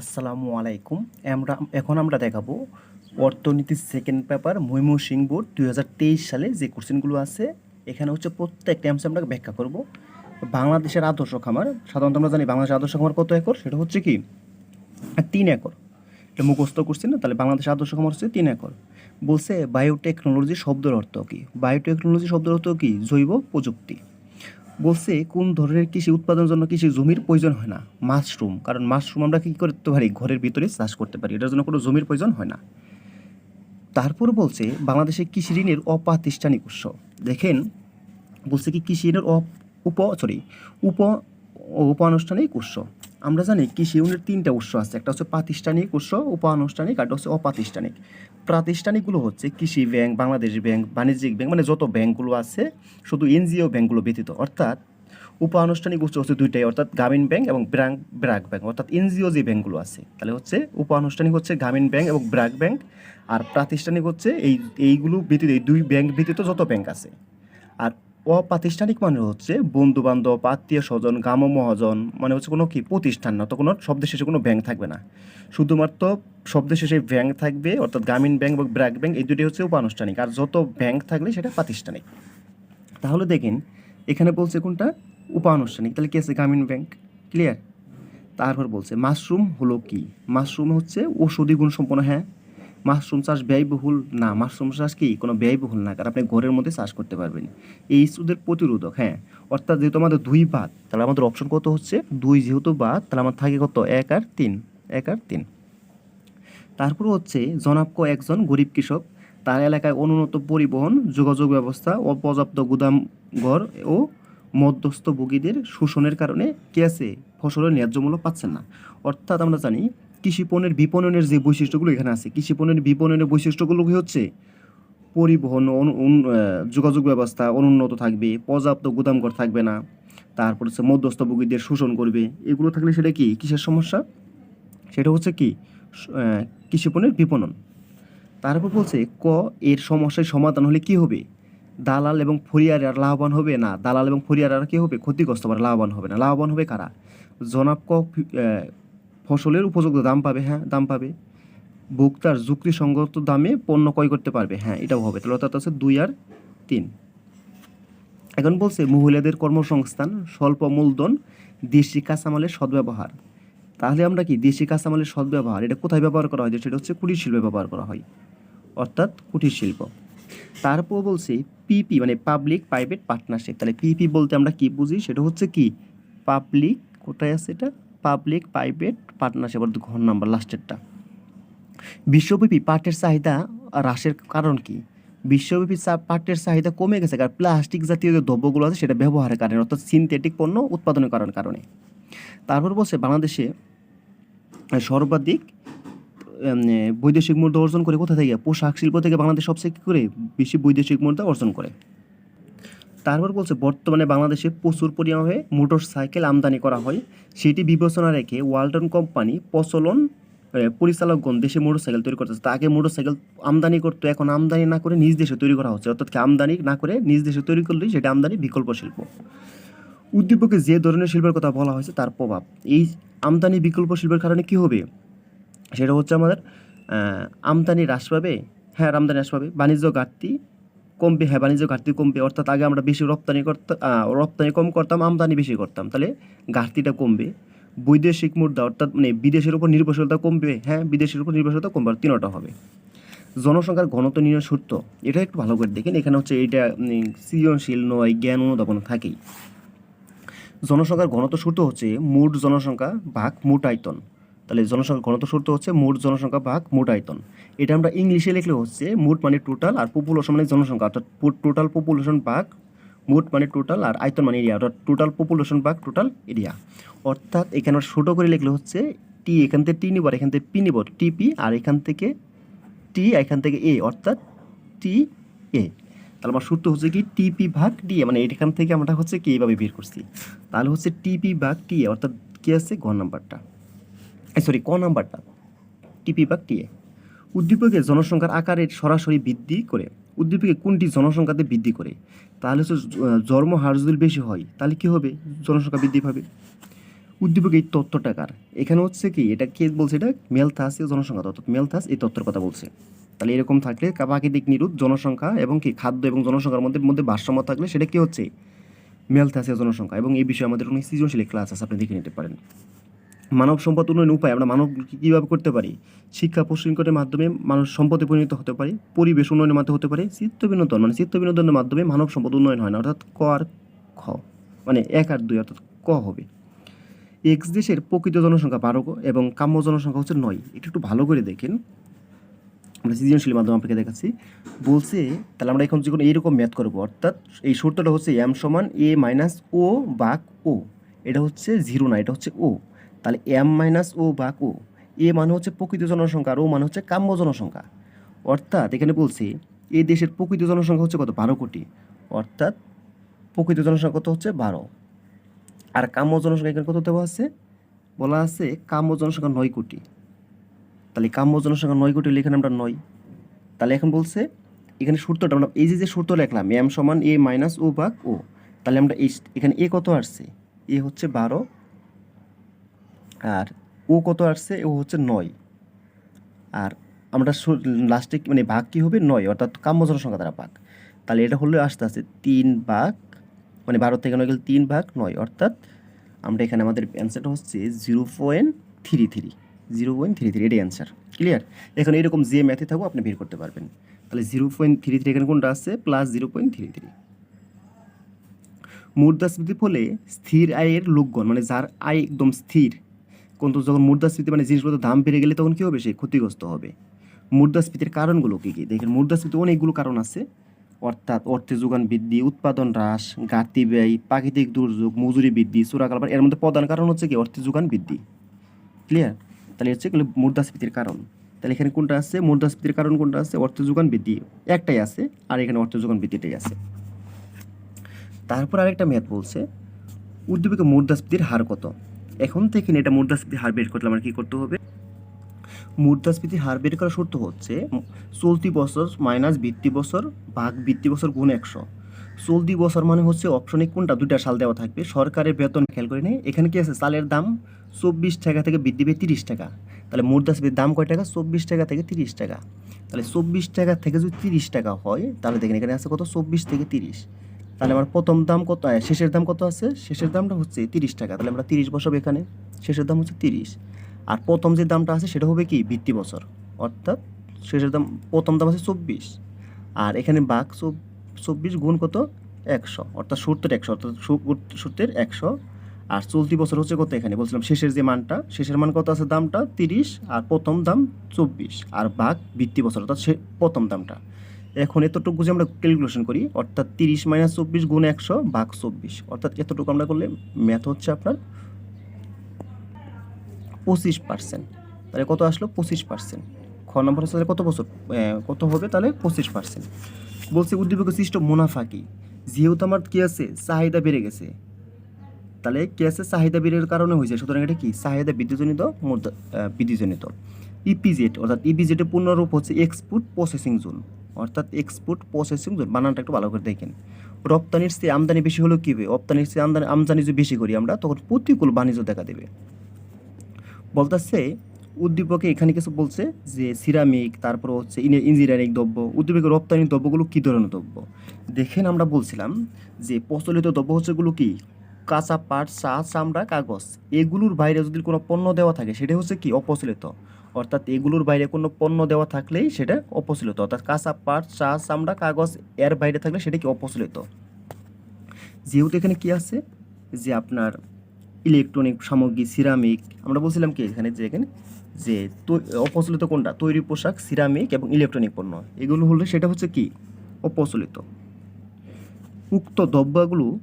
আসসালামু আলাইকুম। আমরা এখন আমরা দেখাবো অর্থনীতির সেকেন্ড পেপার ময়মনসিং বোর্ড, দুই হাজার তেইশ সালে যে কোশ্চেনগুলো আছে, এখানে হচ্ছে প্রত্যেকটা অ্যান্সার আমরা ব্যাখ্যা করব। বাংলাদেশের আদর্শ খামার, সাধারণত আমরা জানি বাংলাদেশের আদর্শ খামার কত একর? সেটা হচ্ছে কি? তিন একর। এটা মুখস্থ করছি না, তাহলে বাংলাদেশের আদর্শ খামার হচ্ছে তিন একর। বলছে বায়োটেকনোলজি শব্দের অর্থ কী? বায়োটেকনোলজি শব্দের অর্থ কী? জৈব প্রযুক্তি। বলছে, কোন ধরনের কৃষি উৎপাদনের জন্য কৃষি জমির প্রয়োজন হয় না? মাশরুম। কারণ মাশরুম আমরা কী করতে পারি? ঘরের ভিতরে চাষ করতে পারি। এটার জন্য কোনো জমির প্রয়োজন হয় না। তারপর বলছে, বাংলাদেশে কৃষি ঋণের অপ্রাতিষ্ঠানিক উৎস। দেখেন, বলছে কি কৃষি ঋণের অপ, উপ সরি উপ উপানুষ্ঠানিক উৎস। আমরা জানি কৃষি ঋণের তিনটা উৎস আছে, একটা হচ্ছে প্রাতিষ্ঠানিক উৎস, উপানুষ্ঠানিক আর হচ্ছে অপ্রাতিষ্ঠানিক। প্রাতিষ্ঠানিকগুলো হচ্ছে কৃষি ব্যাংক, বাংলাদেশ ব্যাংক, বাণিজ্যিক ব্যাংক মানে যত ব্যাংকগুলো আছে, শুধু এনজিও ব্যাংকগুলো ব্যতীত। অর্থাৎ উপানুষ্ঠানিক উৎস হচ্ছে দুইটাই, অর্থাৎ গ্রামীণ ব্যাংক এবং ব্রাক ব্র্যাক ব্যাংক, অর্থাৎ এনজিও যে ব্যাংকগুলো আছে। তাহলে হচ্ছে উপানুষ্ঠানিক হচ্ছে গ্রামীণ ব্যাংক এবং ব্র্যাক ব্যাংক, আর প্রাতিষ্ঠানিক হচ্ছে এই এইগুলো ব্যতীত, এই দুই ব্যাংক ব্যতীত যত ব্যাংক আছে। অপ্রাতিষ্ঠানিক মানে হচ্ছে বন্ধু বান্ধব আত্মীয় স্বজন গ্রাম মহাজন মানে হচ্ছে কোনো কি প্রতিষ্ঠান না, তো কোনো শব্দের শেষে কোনো ব্যাংক থাকবে না। শুধুমাত্র শব্দের শেষে ব্যাংক থাকবে, অর্থাৎ গ্রামীণ ব্যাংক এবং ব্র্যাক ব্যাংক, এই দুটি হচ্ছে উপানুষ্ঠানিক। আর যত ব্যাংক থাকলে সেটা প্রাতিষ্ঠানিক। তাহলে দেখেন, এখানে বলছে কোনটা? উপানুষ্ঠানিক। তাহলে কি আছে গ্রামীণ ব্যাংক? ক্লিয়ার? তারপর বলছে, মাশরুম হলো কি? মাশরুম হচ্ছে ঔষধি গুণ সম্পন্ন হ্যাঁ? মাশরুম চাষ ব্যয়বহুল না, মাশরুম চাষ কি? কোনো ব্যয়বহুল না, কারণ আপনি ঘরের মধ্যে চাষ করতে পারবেন। এই সুদের প্রতিরোধক হ্যাঁ? অর্থাৎ যেহেতু আমাদের দুই বাদ তাহলে আমাদের অপশন কত হচ্ছে? দুই যেহেতু বাদ তাহলে আমার থাকে কত? এক আর তিন, এক আর তিন। তারপর হচ্ছে জনাবক একজন গরিব কৃষক, তার এলাকায় অনুন্নত পরিবহন, যোগাযোগ ব্যবস্থা, অপর্যাপ্ত গুদাম ঘর ও মধ্যস্থভোগীদের শোষণের কারণে কি আছে ফসলের ন্যায্য মূল্য পাচ্ছেন না। অর্থাৎ আমরা জানি কৃষি পণ্যের বিপণনের যে বৈশিষ্ট্যগুলো এখানে আছে, কৃষি পণ্যের বিপণনের বৈশিষ্ট্যগুলো কি হচ্ছে? পরিবহন যোগাযোগ ব্যবস্থা অনুন্নত থাকবে, পর্যাপ্ত গুদামঘর থাকবে না, তারপর হচ্ছে মধ্যস্থভোগীদের শোষণ করবে, এগুলো থাকলে সেটা কি? কিসের সমস্যা? সেটা হচ্ছে কি? কৃষি পণ্যের বিপণন। তারপর বলছে, ক, এর সমস্যার সমাধান হলে কি হবে? দালাল এবং ফরিয়ার আর লাভবান হবে না। দালাল এবং ফরিয়ার আর কি হবে? ক্ষতিগ্রস্ত হবে লাভবান হবে না। লাভবান হবে কারা? জনাব ক ফসলের উপযুক্ত দাম পাবে হ্যাঁ দাম পাবে। ভোক্তার যুক্তিসঙ্গত দামে পণ্য ক্রয় করতে পারবে হ্যাঁ এটাও হবে। তাহলে অর্থাৎ আছে দুই আর তিন। এখন বলছে মহিলাদের কর্মসংস্থান, স্বল্প মূলধন, দেশি কাঁচামালের সদ্ব্যবহার। তাহলে আমরা কি দেশি কাঁচামালের সদ্ব্যবহার, এটা কোথায় ব্যবহার করা হয়? সেটা হচ্ছে কুটির শিল্পে ব্যবহার করা হয়। অর্থাৎ কুটির শিল্প। তারপর বলছে পিপি মানে পাবলিক প্রাইভেট পার্টনারশিপ তাহলে পিপি বলতে আমরা কি বুঝি? সেটা হচ্ছে কি? পাবলিক কোথায় আছে এটা? পাবলিক প্রাইভেট পার্টনারশিপ অর্থাৎ ঘর নাম্বার লাস্টেরটা বিশ্বব্যাপী পাটের চাহিদা হ্রাসের কারণ কি? বিশ্বব্যাপী পাটের চাহিদা কমে গেছে কারণ প্লাস্টিক জাতীয় যে দ্রব্যগুলো আছে সেটা ব্যবহারের কারণে, অর্থাৎ সিনথেটিক পণ্য উৎপাদনের কারণ কারণে। তারপর বলছে বাংলাদেশে সর্বাধিক বৈদেশিক মুদ্রা অর্জন করে কোথা থেকে? পোশাক শিল্প থেকে বাংলাদেশ সবচেয়ে কী করে? বেশি বৈদেশিক মুদ্রা অর্জন করে। তারপর বলছে, বর্তমানে বাংলাদেশে প্রচুর পরিমাণে মোটর সাইকেল আমদানি করা হয়। সেটি বিবেচনা রেখে ওয়ালটন কোম্পানি প্রচলন পরিচালকগণ দেশে মোটর সাইকেল তৈরি করতেছে। আগে মোটর সাইকেল আমদানি করতো, এখন আমদানি না করে নিজ দেশে তৈরি করা হচ্ছে। অর্থাৎ আমদানি না করে নিজ দেশে তৈরি করলেই সেটা আমদানি বিকল্প শিল্প। উদ্দীপকে যে ধরনের শিল্পের কথা বলা হয়েছে তার প্রভাব। এই আমদানি বিকল্প শিল্পের কারণে কি হবে? সেটা হচ্ছে আমাদের আমদানি হ্রাস পাবে। হ্যাঁ আমদানি হ্রাস পাবে। বাণিজ্য ঘাটতি কমবে হ্যাঁ বাণিজ্য ঘাটতি কমবে অর্থাৎ আগে আমরা বেশি রপ্তানি করতাম রপ্তানি কম করতাম আমদানি বেশি করতাম তাহলে ঘাটতিটা কমবে। বৈদেশিক মুদ্রা অর্থাৎ মানে বিদেশের উপর নির্ভরশীলতা কমবে হ্যাঁ বিদেশের উপর নির্ভরশীলতা কমবে তিনটা হবে। জনসংখ্যার ঘনত্ব নির্ণয় সূত্র এটা একটু ভালো করে দেখেন এখানে হচ্ছে উম, সৃজনশীল নয় জ্ঞান অনুধাবন থাকেই। জনসংখ্যার ঘনত্ব সূত্র হচ্ছে মোট জনসংখ্যা ভাগ মোট আয়তন। তাহলে জনসংখ্যা ঘনত্ব সূত্র হচ্ছে মোট জনসংখ্যা ভাগ মোট আয়তন। এটা আমরা ইংলিশে লিখলে হচ্ছে মোট মানে টোটাল আর পপুলেশন মানে জনসংখ্যা। অর্থাৎ টোটাল পপুলেশন ভাগ মোট মানে টোটাল আর আয়তন মানে এরিয়া অর্থাৎ টোটাল পপুলেশন ভাগ টোটাল এরিয়া অর্থাৎ এখানে ছোটো করে লিখলে হচ্ছে টি এখান থেকে টি নিব আর এখান থেকে পি নিব টিপি আর এখান থেকে টি এখান থেকে এ অর্থাৎ টি এ তাহলে আমার সূত্র হচ্ছে কি টিপি ভাগ ডি মানে এখান থেকে আমরা হচ্ছে কি এইভাবে বের করছি। তাহলে হচ্ছে টিপি ভাগ টি এ অর্থাৎ কি আছে? ঘ নাম্বারটা। সরি ক নাম্বারটা? টিপি বা টি এ উদ্দীপকে জনসংখ্যার আকারের সরাসরি বৃদ্ধি করে। উদ্দীপকে কোনটি জনসংখ্যাতে বৃদ্ধি করে? তাহলে হচ্ছে, জ- জন্ম হার যদি বেশি হয়, তাহলে কি হবে? জনসংখ্যা বৃদ্ধি পাবে। উদ্দীপক এই তত্ত্বটাকার এখানে হচ্ছে কি, এটা কে বলছে এটা? মেলথাস জনসংখ্যা তত্ত্ব। মেলথাস এই তত্ত্বের কথা বলছে। তাহলে এরকম থাকলে প্রাকৃতিক নিরুৎ জনসংখ্যা এবং কি, খাদ্য এবং জনসংখ্যার মধ্যে মধ্যে ভারসাম্য থাকলে সেটা কি হচ্ছে? মেলথাসীয় জনসংখ্যা। এবং এই বিষয়ে আমাদের অনেক সৃজনশীল ক্লাস আছে, আপনি দেখে নিতে পারেন। মানব সম্পদ উন্নয়ন উপায় আমরা মানব কীভাবে করতে পারি? শিক্ষা প্রশিক্ষণের মাধ্যমে মানুষ সম্পদে পরিণত হতে পারে, পরিবেশ উন্নয়নের মাধ্যমে হতে পারে, চিত্ত বিনোদন মানে চিত্ত বিনোদনের মাধ্যমে মানব সম্পদ উন্নয়ন হয় না, অর্থাৎ ক আর খ মানে এক আর দুই, অর্থাৎ ক হবে। এক্স দেশের প্রকৃত জনসংখ্যা বারো এবং কাম্য জনসংখ্যা হচ্ছে নয়। এটা একটু ভালো করে দেখেন। আমরা সৃজনশীল মাধ্যমে আপনাকে দেখাচ্ছি। বলছে, তাহলে আমরা এখন যখন এইরকম ম্যাথ করব, অর্থাৎ এই সূত্রটা হচ্ছে এম সমান এ মাইনাস ও বাক ও এটা হচ্ছে জিরো না, এটা হচ্ছে ও তাহলে এম মাইনাস ও বাক ও এ মানে হচ্ছে প্রকৃত জনসংখ্যা আর ও মানে হচ্ছে কাম্য জনসংখ্যা। অর্থাৎ এখানে বলছে এই দেশের প্রকৃত জনসংখ্যা হচ্ছে কত? বারো কোটি। অর্থাৎ প্রকৃত জনসংখ্যা কত হচ্ছে? বারো। আর কাম্য জনসংখ্যা এখানে কত দেওয়া আছে? বলা আছে কাম্য জনসংখ্যা নয় কোটি। তাহলে কাম্য জনসংখ্যা নয় কোটি এখানে আমরা নয়। তাহলে এখন বলছে, এখানে সূত্রটা আমরা এই যে যে সূত্র লিখলাম এম সমান এ মাইনাস ও ভাগ ও তাহলে আমরা এই, এখানে এ কত আসছে? এ হচ্ছে বারো আর ও কত আসছে? ও হচ্ছে নয়। আর আমরা লাস্টে মানে ভাগ কী হবে? নয়, অর্থাৎ কাম্য জনসংখ্যা দ্বারা ভাগ। তাহলে এটা হলে আসতে আসতে তিন ভাগ মানে বারো থেকে নয় গেলে তিন ভাগ নয়, অর্থাৎ আমরা এখানে আমাদের অ্যান্সারটা হচ্ছে zero point three three zero point three three এটাই অ্যান্সার ক্লিয়ার এখন এরকম যে ম্যাথে থাকব আপনি বের করতে পারবেন। তাহলে জিরো পয়েন্ট থ্রি থ্রি এখানে কোনটা আছে plus zero point three three মুদ্রাস্ফীতি ফলে স্থির আয়ের লোকগণ মানে যার আয় একদম স্থির কিন্তু যখন মুদ্রাস্ফীতি মানে জিনিসপত্রের দাম বেড়ে গেলে তখন কী হবে? সে ক্ষতিগ্রস্ত হবে। মুদ্রাস্ফীতির কারণগুলো কী? কী? দেখেন মুদ্রাস্ফীতি অনেকগুলো কারণ আছে। অর্থাৎ অর্থের যোগান বৃদ্ধি, উৎপাদন হ্রাস, ঘাটতি ব্যয়, প্রাকৃতিক দুর্যোগ, মজুরি বৃদ্ধি চোরাকালবার এর মধ্যে প্রধান কারণ হচ্ছে কি? অর্থের যোগান বৃদ্ধি। ক্লিয়ার তাহলে হচ্ছে এগুলো মুদ্রাস্ফীতির কারণ। তাহলে এখানে কোনটা আছে? মুদ্রাস্ফীতির কারণ কোনটা আছে? অর্থ যোগান বৃদ্ধি একটাই আছে, আর এখানে অর্থ যোগান বৃদ্ধিটাই আছে। তারপর আরেকটা ম্যাথ বলছে উদ্দীপকে মুদ্রাস্ফীতির হার কত? এখন থেকে এটা মুদ্রাস্ফীতির হার বের করলে আমার কী করতে হবে? মুদ্রাস্ফীতির হার বের করার শর্ত হচ্ছে, চলতি বছর মাইনাস বৃত্তি বছর ভাগ বৃত্তি বছর গুণ একশো। চলতি বছর মানে হচ্ছে অপশনে কোনটা? দুইটা সাল দেওয়া থাকবে। সরকারের বেতন খেয়াল করে নেই এখানে কি আছে? চালের দাম চব্বিশ টাকা থেকে বৃদ্ধি পেয়ে তিরিশ টাকা। তাহলে মুদ্রাস্ফীতির দাম কয় টাকা? চব্বিশ টাকা থেকে তিরিশ টাকা। তাহলে চব্বিশ টাকা থেকে যদি তিরিশ টাকা হয়, তাহলে দেখেন এখানে আছে কত? চব্বিশ থেকে তিরিশ। তাহলে আমার প্রথম দাম কত? শেষের দাম কত আছে? শেষের দামটা হচ্ছে তিরিশ টাকা। তাহলে আমরা তিরিশ বসাবো এখানে। শেষের দাম হচ্ছে তিরিশ। আর প্রথম যে দামটা আছে, সেটা হবে কি? বৃত্তি বছর। অর্থাৎ শেষের দাম, প্রথম দাম আছে চব্বিশ। আর এখানে বাঘ চব্বিশ গুণ কত? একশো। অর্থাৎ সত্তর একশো। অর্থাৎ সত্তর একশো। আর চলতি বছর হচ্ছে কত এখানে? বলছিলাম শেষের যে মানটা, শেষের মান কত আছে? দামটা তিরিশ। আর প্রথম দাম চব্বিশ। আর বাঘ বৃত্তি বছর। অর্থাৎ প্রথম দামটা। এখন এতটুকু যে আমরা ক্যালকুলেশন করি, অর্থাৎ তিরিশ মাইনাস চব্বিশ গুণ একশো ভাগ চব্বিশ। অর্থাৎ এতটুকু আমরা করলে ম্যাথ হচ্ছে আপনার পঁচিশ পার্সেন্ট তাহলে কত আসলো? পঁচিশ পার্সেন্ট খ নম্বর হচ্ছে কত বছর? কত হবে? তাহলে পঁচিশ পার্সেন্ট বলছে উদ্দীপক সৃষ্ট মুনাফা কি? যেহেতু আমার কি আছে? চাহিদা বেড়ে গেছে। তাহলে কি আছে? চাহিদা বেড়ের কারণে হয়েছে। সুতরাং এটা কি? চাহিদা বৃদ্ধিজনিত বৃদ্ধিজনিত। ইপিজেড অর্থাৎ ইপিজেডের পূর্ণরূপ হচ্ছে এক্সপোর্ট প্রসেসিং জোন অর্থাৎ এক্সপোর্ট প্রসেসিং জোন, বানানটা একটু ভালো করে দেখেন। রপ্তানির চেয়ে আমদানি বেশি হলেও কী হবে রপ্তানির চেয়ে আমদানি আমদানি যদি বেশি করি আমরা, তখন প্রতিকূল বাণিজ্য দেখা দেবে। বলতেছে, উদ্দীপকে এখানে কিছু বলছে যে সিরামিক তারপর হচ্ছে ইঞ্জিনিয়ারিং দ্রব্য উদ্দীপকে রপ্তানি দ্রব্যগুলো কী ধরনের দ্রব্য? দেখেন আমরা বলছিলাম যে প্রচলিত দ্রব্য হচ্ছে গুলো কি? কাঁচা পাট চা চামড়া, কাগজ। এগুলোর বাইরে যদি কোনো পণ্য দেওয়া থাকে, সেটা হচ্ছে কি? অপ্রচলিত। অর্থাৎ এগুলোর বাইরে কোনো পণ্য দেওয়া থাকলেই সেটা অপ্রচলিত অর্থাৎ কাঁচা পাট, চা, চামড়া, কাগজ এর বাইরে থাকলে সেটা কি অপ্রচলিত যেহেতু এখানে কি আছে? যে আপনার ইলেকট্রনিক সামগ্রী, সিরামিক, আমরা বলছিলাম কি এখানে যে এখানে যে তৈ- অপ্রচলিত কোনটা? তৈরি পোশাক, সিরামিক এবং ইলেকট্রনিক পণ্য। এগুলো হলে সেটা হচ্ছে কি? অপ্রচলিত উক্ত দ্রব্যগুলো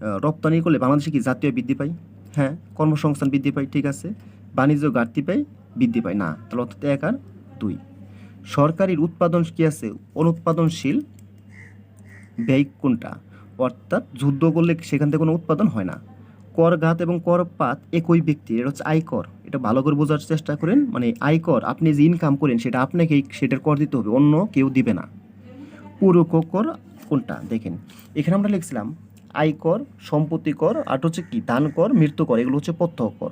রপ্তানি করলে বাংলাদেশে কি জাতীয় বৃদ্ধি পায়? হ্যাঁ কর্মসংস্থান বৃদ্ধি পায়, ঠিক আছে। বাণিজ্য ঘাটতি পায় বৃদ্ধি পায়। না, তাহলে অর্থাৎ এক আর দুই। সরকারির উৎপাদন কী আছে? অনুৎপাদনশীল ব্যয় কোনটা? অর্থাৎ যুদ্ধ করলে সেখান থেকে কোনো উৎপাদন হয় না। করঘাত এবং করপাত একই ব্যক্তি, এটা হচ্ছে আয়কর। এটা ভালো করে বোঝার চেষ্টা করেন মানে আয়কর, আপনি যে ইনকাম করেন, সেটা আপনাকেই সেটার কর দিতে হবে, অন্য কেউ দিবে না। পুরো কর কোনটা? দেখেন, এখানে আমরা লিখছিলাম আয়কর, সম্পত্তি কর, আর হচ্ছে কি, দান কর, মৃত্যু কর, এগুলো হচ্ছে প্রত্যক্ষ কর।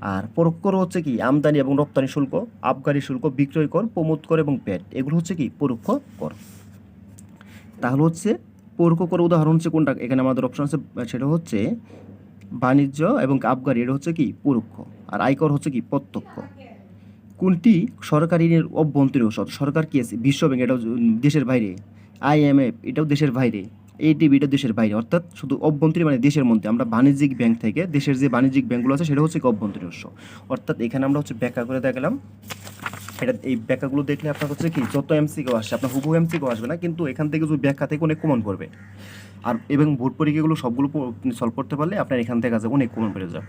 আর পরোক্ষ কর হচ্ছে কি, আমদানি এবং রপ্তানি শুল্ক, আবগারি শুল্ক, বিক্রয় কর, প্রমোদ কর এবং প্যাট এগুলো হচ্ছে কি, পরোক্ষ কর। তাহলে হচ্ছে পরোক্ষ কর উদাহরণ হচ্ছে কোনটা? এখানে আমাদের অপশন আছে, সেটা হচ্ছে বাণিজ্য এবং আবগারি, এটা হচ্ছে কি, পরোক্ষ। আর আয়কর হচ্ছে কি, প্রত্যক্ষ। কোনটি? সরকারি উৎস সরকার কি আছে? বিশ্বব্যাংক এটাও দেশের বাইরে। আইএমএফ এটাও দেশের বাইরে। এইটিবি ডিবিটা দেশের বাইরে। অর্থাৎ শুধু অভ্যন্তরীণ মানে দেশের মধ্যে। আমরা বাণিজ্যিক ব্যাংক থেকে দেশের যে বাণিজ্যিক ব্যাংকগুলো আছে, সেটা হচ্ছে অভ্যন্তরীণ উৎস। অর্থাৎ এখানে আমরা হচ্ছে ব্যাখ্যা করে দেখালাম। এটা এই ব্যাখ্যাগুলো দেখলে আপনার হচ্ছে কি, যত এমসি এমসিকেও আসছে, আপনার হুবু এমসিকেও আসবে না, কিন্তু এখান থেকে যদি ব্যাখ্যা থেকে অনেক কমন পড়বে। আর এবং ভোট পরীক্ষাগুলো সবগুলো সলভ করতে পারলে আপনার এখান থেকে আছে অনেক কমন পড়ে যাবে।